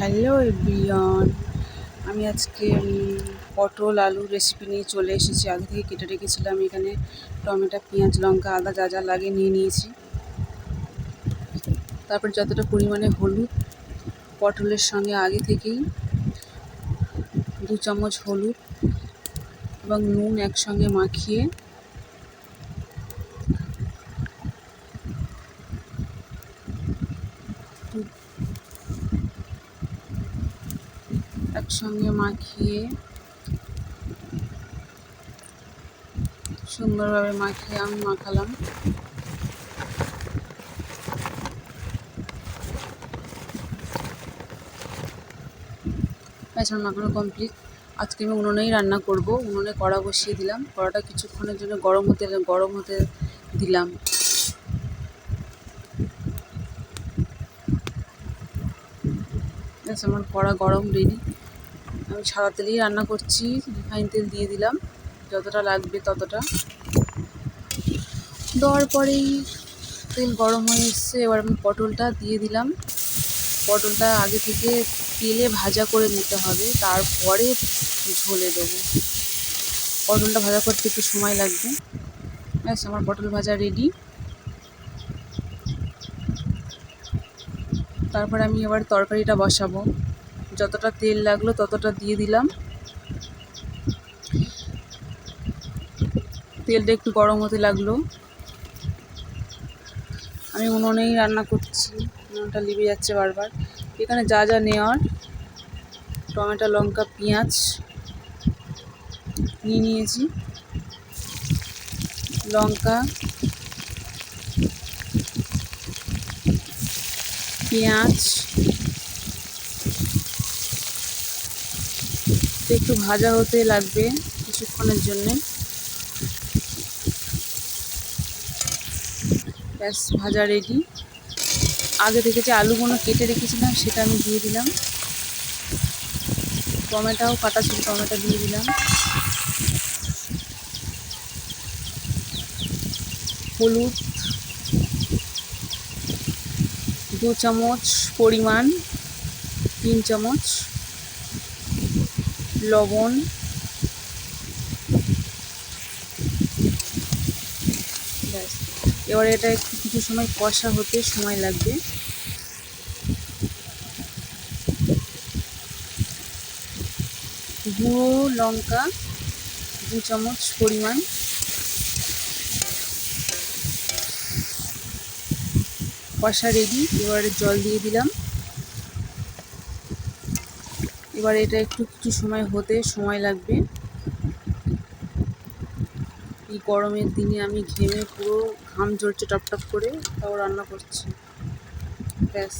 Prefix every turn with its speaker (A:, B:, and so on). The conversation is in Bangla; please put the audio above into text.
A: হ্যালো এভরিওয়ান আমি আজকে পটল আলু রেসিপি নিয়ে চলে এসেছি। আগে থেকে কেটে রেখেছিলাম এখানে টমেটো, পেঁয়াজ, লঙ্কা, আদা যা যা লাগে নিয়ে নিয়েছি। তারপর যতটা পরিমাণে হলুদ, পটলের সঙ্গে আগে থেকেই দু চামচ হলুদ এবং নুন একসঙ্গে মাখিয়ে একসঙ্গে মাখিয়ে, সুন্দরভাবে মাখিয়ে আমি মাখালাম। ব্যাস মাখানো কমপ্লিট আজকে আমি উনুনেই রান্না করব। উনুনে কড়া বসিয়ে দিলাম। কড়াটা কিছুক্ষণের জন্য গরম হতে গরম হতে দিলাম। আমার কড়া গরম রেডি আমি সাদা তেলেই রান্না করছি, রিফাইন তেল দিয়ে দিলাম, যতটা লাগবে ততটা। দেওয়ার পরেই তেল গরম হয়ে এসছে, এবার আমি পটলটা দিয়ে দিলাম। পটলটা আগে থেকে তেলে ভাজা করে নিতে হবে, তারপরে ঝোলে দেবো। পটলটা ভাজা করতে একটু সময় লাগবে। ব্যাস, আমার পটল ভাজা রেডি তারপর আমি এবার তরকারিটা বসাবো। যতটা তেল লাগল ততটা দিয়ে দিলাম। তেলটা একটু গরম হতে লাগল। আমি উনুনেই রান্না করছি, উনুনটা লিবে যাচ্ছে বারবার। এখানে যা যা নেওয়ার, টমেটো, লঙ্কা, পেঁয়াজ নিয়ে নিয়েছি। লঙ্কা, পেঁয়াজ একটু ভাজা হতে লাগবে কিছুক্ষণের জন্যে। ব্যাস, ভাজা রেডি আগে থেকে যে আলুগুলো কেটে রেখেছিলাম, সেটা আমি দিয়ে দিলাম। টমেটোও, কাটা ছিল টমেটো দিয়ে দিলাম। হলুদ, দু চামচ পরিমাণ, তিন চামচ। লবণ। ব্যাস। এবারে এটা একটু কিছু সময় কষা হতে সময় লাগবে। গুঁড়ো লঙ্কা দু চামচ পরিমাণ। কষা রেডি এবারে জল দিয়ে দিলাম। এবার এটা একটু কিছু সময় হতে সময় লাগবে। এই গরমের দিনে আমি ঘেমে পুরো ঘাম ঝরছে টপ টপ করে, তাও রান্না করছি। ব্যাস।